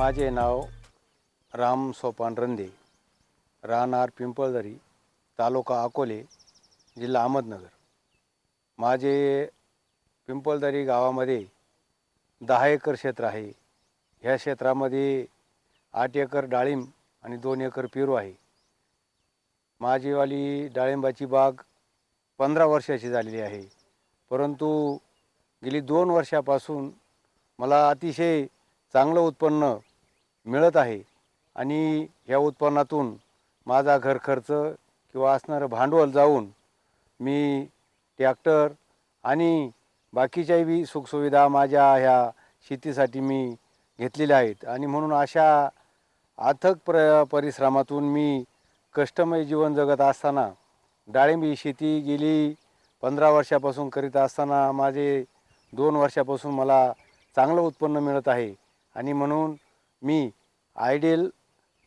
माझे नाव राम सोपान रंदे राहणार पिंपळदरी तालुका अकोले जिल्हा अहमदनगर. माझे पिंपळदरी गावामध्ये दहा एकर क्षेत्र आहे. ह्या क्षेत्रामध्ये आठ एकर डाळिंब आणि दोन एकर पेरू आहे. माझीवाली डाळिंबाची बाग पंधरा वर्षाची झालेली आहे. परंतु गेली दोन वर्षापासून मला अतिशय चांगलं उत्पन्न मिळत आहे. आणि ह्या उत्पन्नातून माझा घर खर्च किंवा असणारं भांडवल जाऊन मी ट्रॅक्टर आणि बाकीच्याही बी सुखसुविधा माझ्या ह्या शेतीसाठी मी घेतलेल्या आहेत. आणि म्हणून अशा अथक प्र परिश्रमातून मी कष्टमय जीवन जगत असताना डाळिंबी शेती गेली पंधरा वर्षापासून करीत असताना माझे दोन वर्षापासून मला चांगलं उत्पन्न मिळत आहे. आणि म्हणून मी आयडियल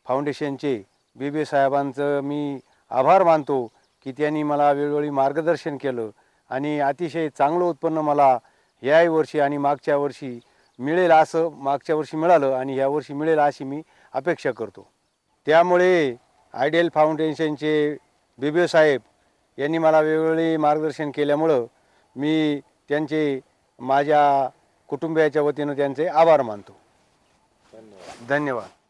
फाउंडेशनचे बीबी साहेबांचं मी आभार मानतो की त्यांनी मला वेळोवेळी मार्गदर्शन केलं आणि अतिशय चांगलं उत्पन्न मला याही वर्षी आणि मागच्या वर्षी मिळेल असं मागच्या वर्षी मिळालं आणि ह्या वर्षी मिळेल अशी मी अपेक्षा करतो. त्यामुळे आयडियल फाउंडेशनचे बीबी साहेब यांनी मला वेळोवेळी मार्गदर्शन केल्यामुळं मी त्यांचे माझ्या कुटुंबियाच्या वतीनं त्यांचे आभार मानतो. धन्यवाद.